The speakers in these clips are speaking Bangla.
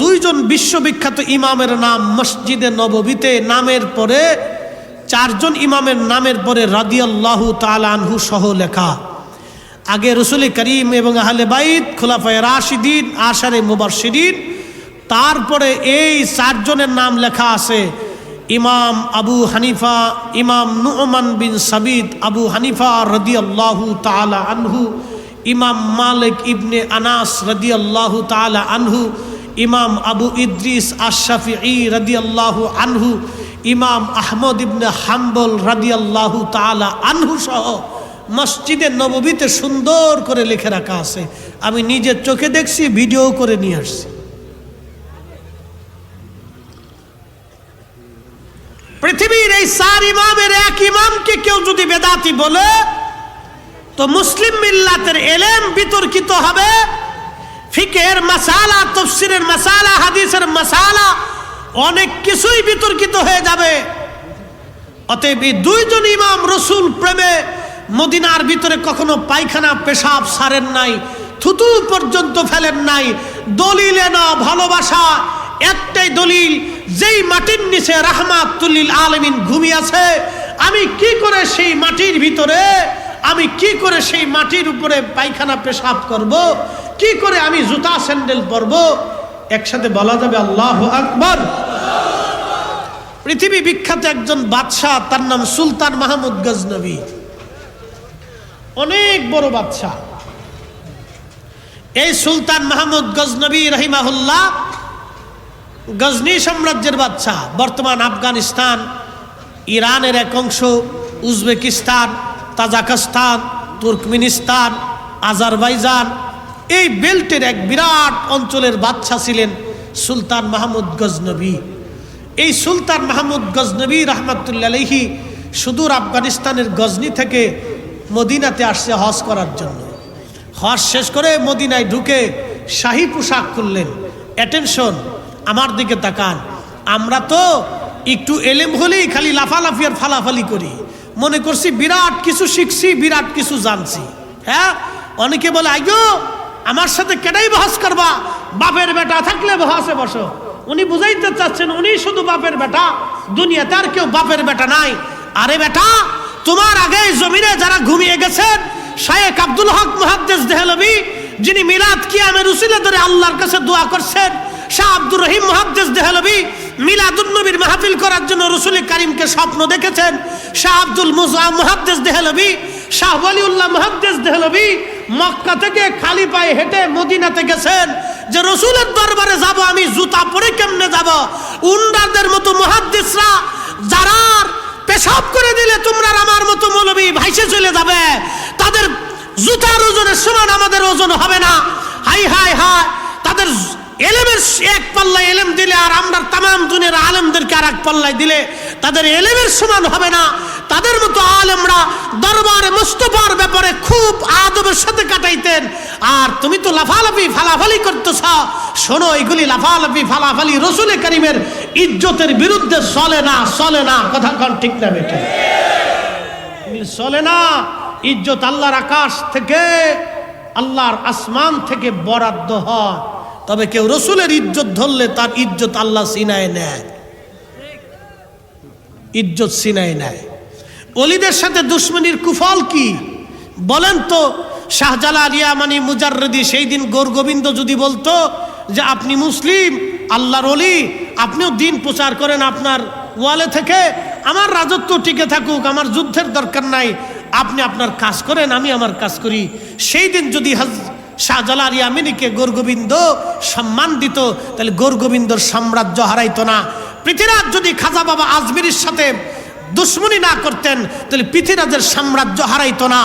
দুইজন বিশ্ববিখ্যাত ইমামের নাম মসজিদে নববীতে নামের পরে, চারজন ইমামের নামের পরে রাদিয়াল্লাহু তালানহু সহ লেখা। আগে রসুল করিম এবং আহলে বাইত, খোলাফায় রাশিদিন, আশারে মুবারশিদিন, তারপরে এই চারজনের নাম লেখা আছে, ইমাম আবু হানিফা, ইমাম নুমান বিন সাবিদ আবু হানিফা রদিয়াল্লাহু তালা আনহু, ইমাম মালিক ইবনে আনাস রদি রদিয়াল্লাহু তালা আনহু ইমাম আবু ইদ্রিস আশাফি ই রদিয়াল্লাহু আনহু, ইমাম আহমদ ইবনে হাম্বল রাদিয়াল্লাহু তালা আনহু সহ মসজিদে নববীতে সুন্দর করে লিখে রাখা আছে। আমি নিজের চোখে দেখছি, ভিডিও করে নিয়ে আসছি। পৃথিবীর এই চার ইমামের এক ইমামকে কেউ যদি বেদাতি বলে, তো মুসলিম মিল্লাতের এলেম বিতর্কিত হবে। ফিকের মাসালা, তফসিরের মাসালা, হাদিসের মাসালা অনেক কিছুই বিতর্কিত হয়ে যাবে। অতএব এই দুইজন ইমাম রসুল প্রেমে মদিনার ভিতরে কখনো পায়খানা, পেশাব সারেন নাই, থুতু পর্যন্ত ফেলেন নাই। দলিলে না, ভালোবাসা, একটাই দলিল, যেই মাটির নিচে রাহমাতুল্লিল আলমিন ঘুমিয়েছে আমি কি করে সেই মাটির ভিতরে, আমি কি করে সেই মাটির উপরে পায়খানা, পেশাব করব? কি করে আমি জুতা স্যান্ডেল পরব? একসাথে বলা যাবে আল্লাহ আকবর। পৃথিবী বিখ্যাত একজন বাদশাহ, তার নাম সুলতান মাহমুদ গজনবী। অনেক বড় বাদশাহ। এই সুলতান মাহমুদ গজনবী রহিমাহুল্লাহ গজনী সাম্রাজ্যের বাদশাহ, বর্তমান আফগানিস্তান, ইরানের এক অংশ, উজবেকিস্তান, তাজাকস্তান, তুর্কমিনিস্তান, আজারবাইজান এই বেল্টের এক বিরাট অঞ্চলের বাদশাহ ছিলেন সুলতান মাহমুদ গজনবী। এই সুলতান মাহমুদ গজনবী রহমতুল্লাহি সুদূর আফগানিস্তানের গজনি থেকে মদিনাতে আসছে হজ করার জন্য। হজ শেষ করে মদিনায় ঢুকে শাহী পোশাক করলেন অ্যাটেনশন, আমার দিকে তাকান। আমরা তো একটু এলেম হলেই খালি লাফালাফি আর ফালাফালি করি। মনে করছি বিরাট কিছু শিখছি, বিরাট কিছু জানছি। হ্যাঁ? অনেকে বলে, আইগো আমার সাথে কেটাই বহস করবা? বাপের বেটা থাকলে বহাসে বসো। উনি বুঝাইতে চাচ্ছেন, উনি শুধু বাপের বেটা। দুনিয়াতে আর কেউ বাপের বেটা নাই। আরে বেটা, তোমার আগে জমিনে যারা ঘুমিয়ে গেছেন শায়েক আব্দুল হক মুহাদ্দেস দেহলবি, যিনি মিলাদ কিয়ামের উসিলে ধরে আল্লাহর কাছে দোয়া করছেন, শাহ আব্দুর রহিম মুহাদ্দেস দেহলবি মিলাদুন নবীর মাহফিল করার জন্য রসুল করিমকে স্বপ্ন দেখেছেন, শাহ আব্দুল মুজা মুহাদ্দেস দেহলবি, শাহ ওয়ালিউল্লাহ মুহাদ্দেস দেহলবি মক্কা থেকে খালি পায়ে হেঁটে মদিনাতে গেছেন যে রসুলের দরবারে যাব, আমি জুতা পরে কেমনে যাব? উন্ডারদের মতো মুহাদ্দিসরা যারা পেশাব করে দিলে তোমরা আমার মতো মৌলবী ভাইসে চলে যাবে। তাদের জুতার ওজনের সমান আমাদের ওজন হবে না। হাই হাই হাই, তাদের এলেমের এক পাল্লায় এলেম দিলে আর আমরা তাম দুনিয়ার আলেমদেরকে আর এক পাল্লায় দিলে তাদের এলেমের সমান হবে না। তাদের মতো দরবারে মুস্তফার ব্যাপারে খুব আদবের সাথে কাটাইতেন। আর তুমি তো লাফালাফি, ফালাফালি করতেছ। শোনো, এগুলি লাফালাফি, ফালাফালি রসুলে করিমের ইজ্জতের বিরুদ্ধে চলে না চলে না। কথা কন ঠিক না বেটে? চলে না। ইজ্জত আল্লাহর আকাশ থেকে, আল্লাহর আসমান থেকে বরাদ্দ হয়। তবে কেউ রসুলের ইজ্জত ধরলে তার ইজ্জত আল্লাহ সিনায় নেয়। ইজ্জত সিনায় নেয়। অলিদের সাথে দুশ্মনির কুফল কি? বলেন তো, শাহজালাল ইয়ামানি মুজাররদি সেই দিন গোর গোবিন্দ যদি বলতো যে আপনি মুসলিম, আল্লাহর অলি, আপনিও দিন প্রচার করেন আপনার ওয়ালে থেকে, আমার রাজত্ব টিকে থাকুক, আমার যুদ্ধের দরকার নাই, আপনি আপনার কাজ করেন, আমি আমার কাজ করি। সেই দিন যদি শাহজালাল ইয়ামিনীকে গোরগোবিন্দ সম্মান দিত, তাহলে গোরগোবিন্দর সাম্রাজ্য হারাইতো না। পৃথিরাজ যদি খাজা বাবা আজমিরির সাথে দুশ্মনী না করতেন, তাহলে পৃথিরাজের সাম্রাজ্য হারাইতো না।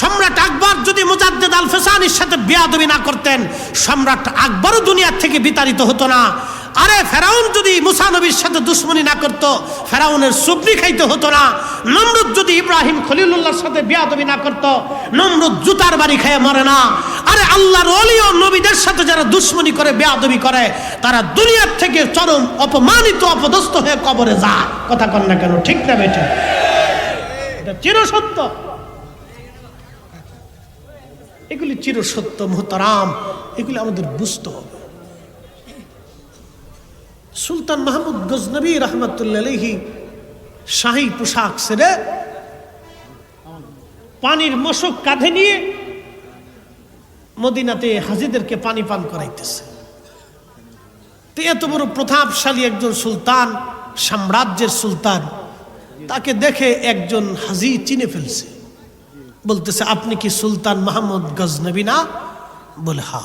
সম্রাট আকবর যদি মুজাদ্দেদ আল ফেসানির সাথে বেয়াদবি না করতেন, সম্রাট আকবরও দুনিয়ার থেকে বিতাড়িত হতো না। আরে ফেরাউন যদি মুসা নবীর সাথে দুশ্মনী না করতো, ফেরাউনের সুবনি খাইতে হতো না। নমরুদ যদি ইব্রাহিম খলিলুল্লাহর সাথে বিয়াদবি না করতো, নমরুদ জুতার বাড়ি খেয়ে মরে না। আরে আল্লাহর অলি ও নবীদের সাথে যারা দুশ্মনী করে, বেয়াদবি করে, তারা দুনিয়ার থেকে চরম অপমানিত, অপদস্থ হয়ে কবরে যায়। কথা কন না কেন, ঠিক না বেটে? এটা চিরসত্য। এগুলি চিরসত্য, মোহতারাম। এগুলি আমাদের বুঝতে হবে। সুলতান মাহমুদ গজনবী রহমতুল্লাহি শাহী পোশাক সেরে পানির মশক কাঁধে নিয়ে মদিনাতে হাজিদেরকে পানি পান করাইতেছে। এত বড় প্রতাপশালী একজন সুলতান, সাম্রাজ্যের সুলতান, তাকে দেখে একজন হাজি চিনে ফেলছে। বলতেছে, আপনি কি সুলতান মাহমুদ গজনবী না? বলে হা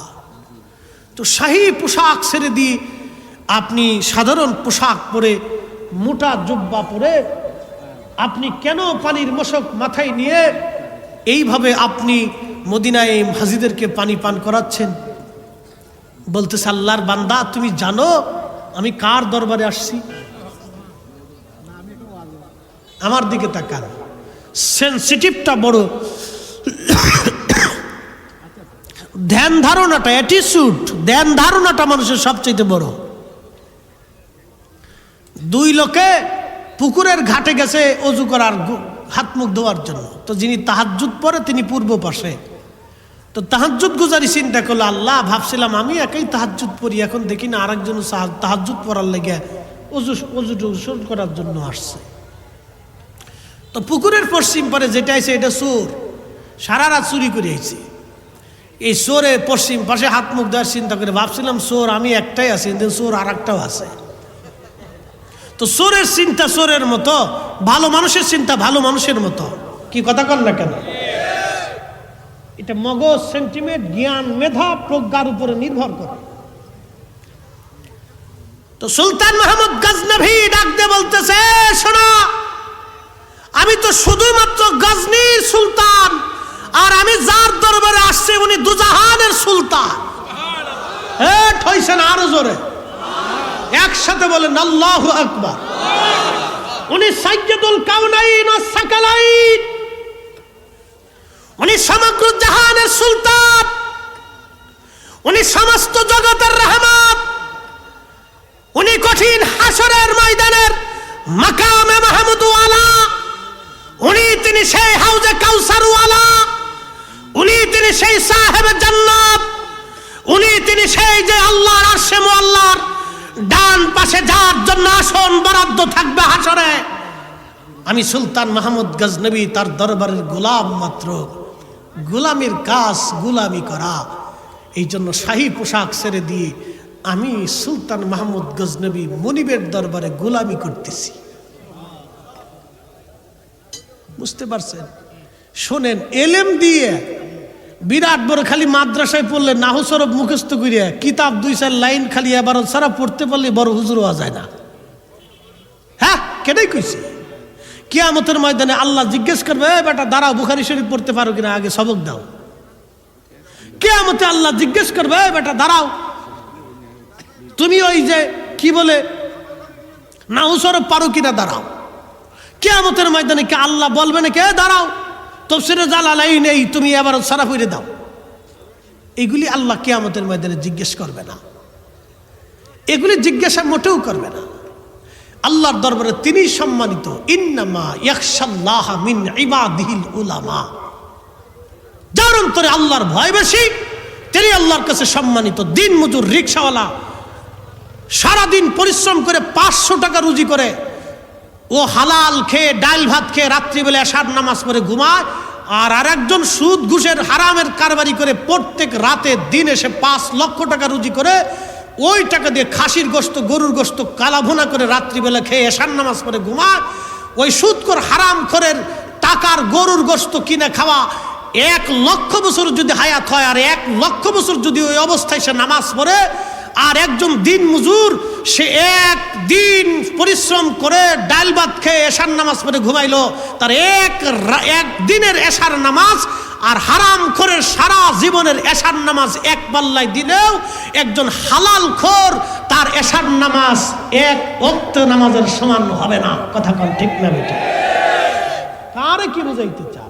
তো শাহী পোশাক ছেড়ে দিয়ে আপনি সাধারণ পোশাক পরে মোটা জুব্বা পরে আপনি কেন পানির মশক মাথায় নিয়ে এইভাবে আপনি মদিনায় হাজিদেরকে পানি পান করাচ্ছেন? বলতেছে, আল্লাহর বান্দা, তুমি জানো আমি কার দরবারে আসছি? আমার দিকে তাকান। সেন্সিটিভটা বড়। ধ্যান ধারণাটা অ্যাটিচিউড ধ্যান ধারণাটা মানুষের সবচেয়ে বড়। দুই লোকে পুকুরের ঘাটে গেছে অজু করার হাত মুখ ধোয়ার জন্য। তো যিনি তাহাজ্জুদ পরে, তিনি পূর্ব পাশে। তো তাহাজ্জুদ গুজারি চিন্তা করল, আল্লাহ, ভাবছিলাম আমি একাই তাহাজ্জুদ পড়ি এখন দেখি না আরেকজন তাহাজ্জুদ পড়ার লেগে অজু অজু টজু করার জন্য আসছে। তো পুকুরের পশ্চিম পারে যেটা আছে, এটা চোর সারা রাত চুরি করে আইছে। এই চোরে পশ্চিম পাশে হাত মুখ দেওয়ার চিন্তা করে ভাবছিলাম চোর আমি একটাই আছি, কিন্তু চোর আর একটাও আছে। তো চোরের চিন্তা চোরের মতো, ভালো মানুষের চিন্তা ভালো মানুষের মতো। কি কথা কন না কেন? এটা মগজ সেন্টিমেন্ট জ্ঞান, মেধা প্রজ্ঞার উপরে নির্ভর করে। তো সুলতান মাহমুদ গজনভি ডাক দিয়ে বলতেছে, শোনো, আমি তো শুধুমাত্র গজনির সুলতান, আর আমি যার দরবারে আসছি উনি দুজাহানের সুলতান। হে ঠইছেন আরও জোরে। একসাথে বলেন, আল্লাহ আকবার। উনি সাইয়্যিদুল কাউনাইন ও সাকালাইন। উনি সমগ্র জাহানের সুলতান। উনি সমস্ত জগতের রহমত উনি কঠিন হাসরের ময়দানের মাকামে মাহমুদওয়ালা। উনি তিনি সেই হাউজে কাউসারওয়ালা। উনি তিনি সেই সাহেব জান্নাত। উনি তিনি সেই যে আল্লাহর আরশে আল্লাহর ডান পাশে যার জন্য আসন বরাদ্দ থাকবে হাসরে। আমি সুলতান মাহমুদ গজনবী, তার দরবারের গোলাম মাত্র। গোলামির কাজ গোলামি করা। এই জন্য শাহী পোশাক ছেড়ে দিয়ে আমি সুলতান মাহমুদ গজনবী মনিবের দরবারে গোলামি করতেছি। বুঝতে পারছেন? শোনেন, এলেম দিয়ে বিরাট বড় খালি মাদ্রাসায় পড়লে নাহু সরব মুখস্থ করিয়া কিতাব দুই চার লাইন খালি এবার সারা পড়তে পারলে বড় হুজুর হওয়া যায় না। হ্যাঁ কেটাই কইছি? কিয়ামতের ময়দানে আল্লাহ জিজ্ঞেস করবে "এই বেটা, দাঁড়াও, বুখারি শরীফ পড়তে পারো কিনা? আগে সবক দাও। কেয়ামতে আল্লাহ জিজ্ঞেস করবে "এই বেটা, দাঁড়াও। তুমি ওই যে, কি বলে নাহু সরব পারো কিনা? দাঁড়াও। কেয়ামতের ময়দানে কে আল্লাহ বলবে না কে দাঁড়াও। তফসিরে জালালাই নেই, তুমি এবার সারা ফিরে দাও। এগুলি আল্লাহ কেয়ামতের ময়দানে জিজ্ঞেস করবে না। এগুলি জিজ্ঞাসা মোটেও করবে না। আল্লাহর দরবারে তিনি সম্মানিত, ইন্নামা ইয়াকশাল্লাহ মিন ইবাদিহিল উলামা। যার অন্তরে আল্লাহর ভয় বেশি, তিনি আল্লাহর কাছে সম্মানিত। দিন মজুর রিক্সাওয়ালা সারাদিন পরিশ্রম করে পাঁচশো টাকা রুজি করে ও হালাল খেয়ে, ডাল ভাত খেয়ে রাত্রিবেলা এশার নামাজ পড়ে ঘুমায়, আর আরেকজন সুদ ঘুষের হারামের কারবারি করে প্রত্যেক রাতে দিন এসে পাঁচ লক্ষ টাকা রুজি করে, ওই টাকা দিয়ে খাসির গোস্ত, গরুর গোস্ত, কালাভুনা করে রাত্রিবেলা খেয়ে এশার নামাজ পড়ে ঘুমায়। ওই সুদকর হারাম খরের টাকার গরুর গোস্ত কিনে খাওয়া এক লক্ষ বছর যদি হায়াত হয়, আর এক লক্ষ বছর যদি ওই অবস্থায় সে নামাজ পড়ে, আর একজন দিন মজুর সে এক দিন পরিশ্রম করে ডাল ভাত খেয়ে এশার নামাজ পড়ে ঘুমাইলো। তার এক এক দিনের এশার নামাজ আর হারাম করে সারা জীবনের এশার নামাজ এক পাল্লায় দিলেও একজন হালাল খোর তার এশার নামাজ এক অক্ত নামাজের সমান হবে না। কথা কন ঠিক না বেটা? কারে কি বুঝাইতে চান